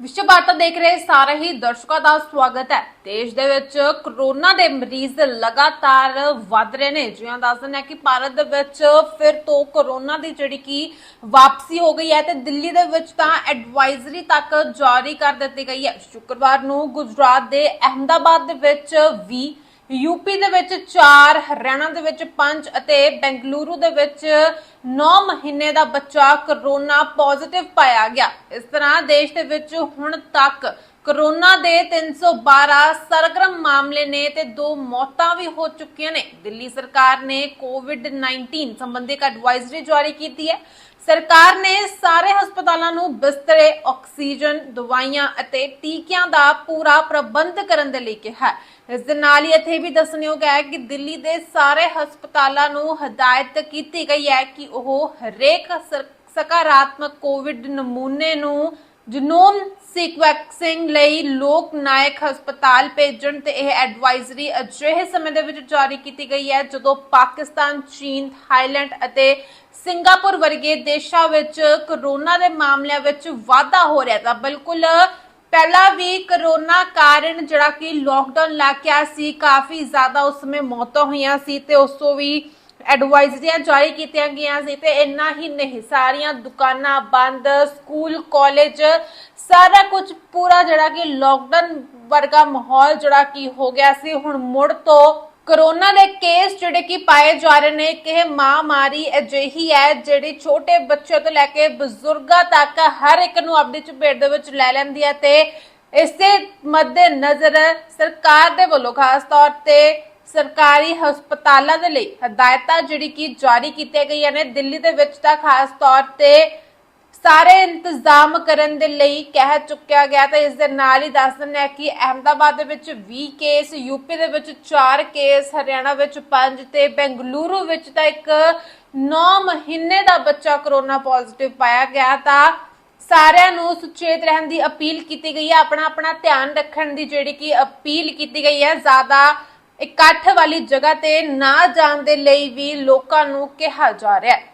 ਵਿਸ਼ਵ ਵਾਰਤਾ ਦੇਖ ਰਹੇ ਸਾਰੇ ਹੀ ਦਰਸ਼ਕਾਂ ਦਾ ਸਵਾਗਤ ਹੈ। ਦੇਸ਼ ਦੇ ਵਿੱਚ ਕਰੋਨਾ ਦੇ ਮਰੀਜ਼ ਲਗਾਤਾਰ ਵੱਧ ਰਹੇ ਨੇ। ਜਿਵੇਂ ਦੱਸ ਦਿੰਦੇ ਹਾਂ ਕਿ ਭਾਰਤ ਦੇ ਵਿੱਚ ਫਿਰ ਤੋਂ ਕਰੋਨਾ ਦੀ ਜਿਹੜੀ ਕਿ ਵਾਪਸੀ ਹੋ ਗਈ ਹੈ ਤੇ ਦਿੱਲੀ ਦੇ ਵਿੱਚ ਤਾਂ ਐਡਵਾਈਜ਼ਰੀ ਤੱਕ ਜਾਰੀ ਕਰ ਦਿੱਤੀ ਗਈ ਹੈ। ਸ਼ੁੱਕਰਵਾਰ ਨੂੰ ਗੁਜਰਾਤ ਦੇ ਅਹਮਦਾਬਾਦ ਦੇ ਵਿੱਚ ਵੀ ਯੂਪੀ ਦੇ ਵਿੱਚ 4 ਹਰਿਆਣਾ ਦੇ ਵਿੱਚ 5 ਅਤੇ ਬੈਂਗਲੁਰੂ ਦੇ ਵਿੱਚ 9 ਮਹੀਨੇ ਦਾ ਬੱਚਾ ਕਰੋਨਾ ਪੋਜ਼ਿਟਿਵ ਪਾਇਆ ਗਿਆ। ਇਸ ਤਰ੍ਹਾਂ ਦੇਸ਼ ਦੇ ਵਿੱਚ ਹੁਣ ਤੱਕ ਕੋਰੋਨਾ ਦੇ 312 ਸਰਗਰਮ ਮਾਮਲੇ ਨੇ ਤੇ ਦੋ ਮੌਤਾਂ ਵੀ ਹੋ ਚੁੱਕੀਆਂ ਨੇ। ਦਿੱਲੀ ਸਰਕਾਰ ਨੇ ਕੋਵਿਡ-19 ਸੰਬੰਧੀ ਐਡਵਾਈਜ਼ਰੀ ਜਾਰੀ ਕੀਤੀ ਹੈ। ਸਰਕਾਰ ਨੇ ਸਾਰੇ ਹਸਪਤਾਲਾਂ ਨੂੰ ਬਿਸਤਰੇ, ਆਕਸੀਜਨ, ਦਵਾਈਆਂ ਅਤੇ ਟੀਕਿਆਂ ਦਾ ਪੂਰਾ ਪ੍ਰਬੰਧ ਕਰਨ ਦੇ ਲਈ ਕਿਹਾ ਇਸ ਦੇ ਨਾਲ ਹੀ ਇੱਥੇ ਵੀ ਦੱਸਣਯੋਗ ਹੈ ਕਿ ਦਿੱਲੀ ਦੇ ਸਾਰੇ ਹਸਪਤਾਲਾਂ ਨੂੰ ਹਦਾਇਤ ਕੀਤੀ ਗਈ ਹੈ ਕਿ ਉਹ ਹਰੇਕ ਸਕਾਰਾਤਮਕ ਕੋਵਿਡ ਨਮੂਨੇ ਨੂੰ ਜਨੋਮ ਸੀਕਵੈਂਸਿੰਗ ਲਈ ਲੋਕ ਨਾਇਕ ਹਸਪਤਾਲ ਭੇਜਣ ਤੇ ਇਹ ਐਡਵਾਈਜ਼ਰੀ ਅਜਿਹੇ ਸਮੇਂ ਦੇ ਵਿੱਚ ਜਾਰੀ ਕੀਤੀ ਗਈ ਹੈ, ਜਦੋਂ ਪਾਕਿਸਤਾਨ, ਚੀਨ, ਥਾਈਲੈਂਡ ਅਤੇ ਸਿੰਗਾਪੁਰ ਵਰਗੇ ਦੇਸ਼ਾਂ ਵਿੱਚ ਕਰੋਨਾ ਦੇ ਮਾਮਲਿਆਂ ਵਿੱਚ ਵਾਧਾ ਹੋ ਰਿਹਾ ਤਾਂ ਬਿਲਕੁਲ ਪਹਿਲਾਂ ਵੀ ਕਰੋਨਾ ਕਾਰਨ ਜਿਹੜਾ ਕਿ ਲੋਕਡਾਊਨ ਲੱਗ ਗਿਆ ਸੀ, ਕਾਫੀ ਜ਼ਿਆਦਾ ਉਸ ਸਮੇਂ ਮੌਤਾਂ ਹੋਈਆਂ ਸੀ ਤੇ ਉਸ ਤੋਂ ਵੀ ਐਡਵਾਈਜ਼ਰੀਆਂ ਜਾਰੀ ਕੀਤੀਆਂ ਗਈਆਂ ਸੀ ਤੇ ਇੰਨਾ ਹੀ ਨਹੀਂ, ਸਾਰੀਆਂ ਦੁਕਾਨਾਂ ਬੰਦ, ਸਕੂਲ, ਕਾਲਜ, ਸਾਰਾ ਕੁਝ ਪੂਰਾ ਜਿਹੜਾ ਕਿ ਲੋਕਡਾਊਨ ਵਰਗਾ ਮਾਹੌਲ ਜਿਹੜਾ ਕਿ ਹੋ ਗਿਆ ਸੀ। ਹੁਣ ਮੁੜ ਤੋਂ ਕਰੋਨਾ ਦੇ ਕੇਸ ਜਿਹੜੇ ਕਿ ਪਾਏ ਜਾ ਰਹੇ ਨੇ, ਕਿ ਇਹ ਮਹਾਮਾਰੀ ਅਜਿਹੀ ਹੈ ਜਿਹੜੀ ਛੋਟੇ ਬੱਚਿਆਂ ਤੋਂ ਲੈ ਕੇ ਬਜ਼ੁਰਗਾਂ ਤੱਕ ਹਰ ਇੱਕ ਨੂੰ ਆਪਣੀ ਚਪੇਟ ਦੇ ਵਿੱਚ ਲੈ ਲੈਂਦੀ ਹੈ ਤੇ ਇਸੇ ਮੱਦੇ ਨਜ਼ਰ ਸਰਕਾਰ ਦੇ ਵੱਲੋਂ ਖਾਸ ਤੌਰ ਤੇ ਸਰਕਾਰੀ ਹਸਪਤਾਲਾਂ ਦੇ ਲਈ ਹਦਾਇਤਾਂ ਜਿਹੜੀ ਕਿ ਜਾਰੀ ਕੀਤੀਆਂ ਗਈਆਂ ਨੇ ਦਿੱਲੀ ਦੇ ਵਿੱਚ ਤਾਂ ਖਾਸ ਤੌਰ ਤੇ ਸਾਰੇ ਇੰਤਜ਼ਾਮ ਕਰਨ ਦੇ ਲਈ ਕਹਿ ਚੁੱਕਿਆ ਗਿਆ ਤਾਂ ਇਸ ਦੇ ਨਾਲ ਹੀ ਦੱਸ ਦਿੰਦੇ ਹਾਂ ਕਿ ਅਹਮਦਾਬਾਦ ਦੇ ਵਿੱਚ 20 ਕੇਸ ਯੂਪੀ ਦੇ ਵਿੱਚ 4 ਕੇਸ, ਹਰਿਆਣਾ ਵਿੱਚ 5 ਤੇ ਬੈਂਗਲੁਰੂ ਵਿੱਚ ਤਾਂ ਇੱਕ 9 ਮਹੀਨੇ ਦਾ ਬੱਚਾ ਕਰੋਨਾ ਪੋਜ਼ਿਟਿਵ ਪਾਇਆ ਗਿਆ ਤਾਂ ਸਾਰਿਆਂ ਨੂੰ ਸੁਚੇਤ ਰਹਿਣ ਦੀ ਅਪੀਲ ਕੀਤੀ ਗਈ ਹੈ। ਆਪਣਾ ਆਪਣਾ ਧਿਆਨ ਰੱਖਣ ਦੀ ਜਿਹੜੀ ਕਿ ਅਪੀਲ ਕੀਤੀ ਗਈ ਹੈ। ਜ਼ਿਆਦਾ ਇਕੱਠ ਵਾਲੀ ਜਗ੍ਹਾ ਤੇ ਨਾ ਜਾਣ ਦੇ ਲਈ ਵੀ ਲੋਕਾਂ ਨੂੰ ਕਿਹਾ ਜਾ ਰਿਹਾ ਹੈ।